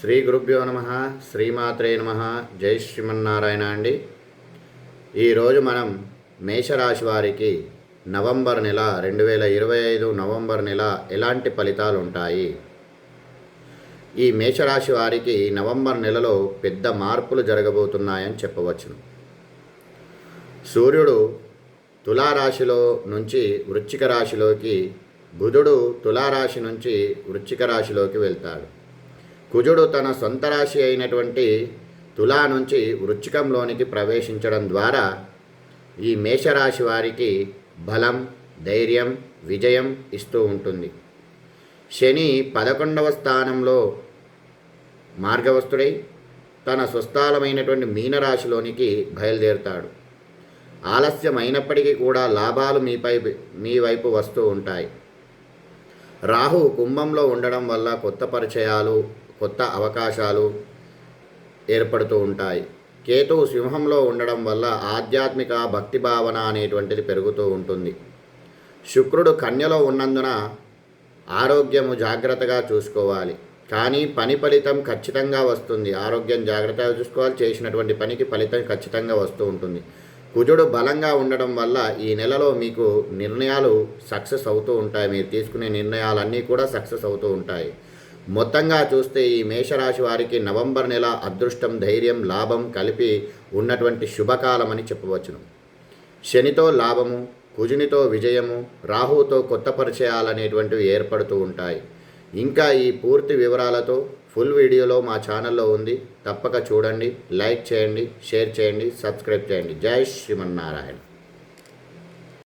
శ్రీ గురుభ్యో నమ శ్రీమాత్రే నమ. జై శ్రీమన్నారాయణ అండి. ఈరోజు మనం మేషరాశి వారికి నవంబర్ నెల రెండు వేల ఇరవై ఐదు నవంబర్ నెల ఎలాంటి ఫలితాలు ఉంటాయి? ఈ మేషరాశి వారికి నవంబర్ నెలలో పెద్ద మార్పులు జరగబోతున్నాయని చెప్పవచ్చును. సూర్యుడు తులారాశిలో నుంచి వృశ్చిక రాశిలోకి బుధుడు తులారాశి నుంచి వృశ్చిక రాశిలోకి వెళ్తాడు. కుజుడు తన సొంత రాశి అయినటువంటి తులా నుంచి వృచ్చికంలోనికి ప్రవేశించడం ద్వారా ఈ మేషరాశి వారికి బలం ధైర్యం విజయం ఇస్తూ ఉంటుంది. శని పదకొండవ స్థానంలో మార్గవస్తుడై తన స్వస్థాలమైనటువంటి మీనరాశిలోనికి బయలుదేరుతాడు. ఆలస్యం అయినప్పటికీ కూడా లాభాలు మీపై మీ వైపు వస్తూ ఉంటాయి. రాహు కుంభంలో ఉండడం వల్ల కొత్త పరిచయాలు కొత్త అవకాశాలు ఏర్పడుతూ ఉంటాయి. కేతువు సింహంలో ఉండడం వల్ల ఆధ్యాత్మిక భక్తి భావన అనేటువంటిది పెరుగుతూ ఉంటుంది. శుక్రుడు కన్యలో ఉన్నందున ఆరోగ్యము జాగ్రత్తగా చూసుకోవాలి. కానీ పని ఫలితం ఖచ్చితంగా వస్తుంది. ఆరోగ్యం జాగ్రత్తగా చూసుకోవాలి. చేసినటువంటి పనికి ఫలితం ఖచ్చితంగా వస్తూ ఉంటుంది. కుజుడు బలంగా ఉండడం వల్ల ఈ నెలలో మీకు నిర్ణయాలు సక్సెస్ అవుతూ ఉంటాయి. మీరు తీసుకునే నిర్ణయాలన్నీ కూడా సక్సెస్ అవుతూ ఉంటాయి. మొత్తంగా చూస్తే ఈ మేషరాశి వారికి నవంబర్ నెల అదృష్టం ధైర్యం లాభం కలిపి ఉన్నటువంటి శుభకాలమని చెప్పవచ్చును. శనితో లాభము కుజునితో విజయము రాహుతో కొత్త పరిచయాలు అనేటువంటివి ఏర్పడుతూ ఉంటాయి. ఇంకా ఈ పూర్తి వివరాలతో ఫుల్ వీడియోలో మా ఛానల్లో ఉంది. తప్పక చూడండి లైక్ చేయండి షేర్ చేయండి సబ్స్క్రైబ్ చేయండి. జై శ్రీమన్నారాయణ.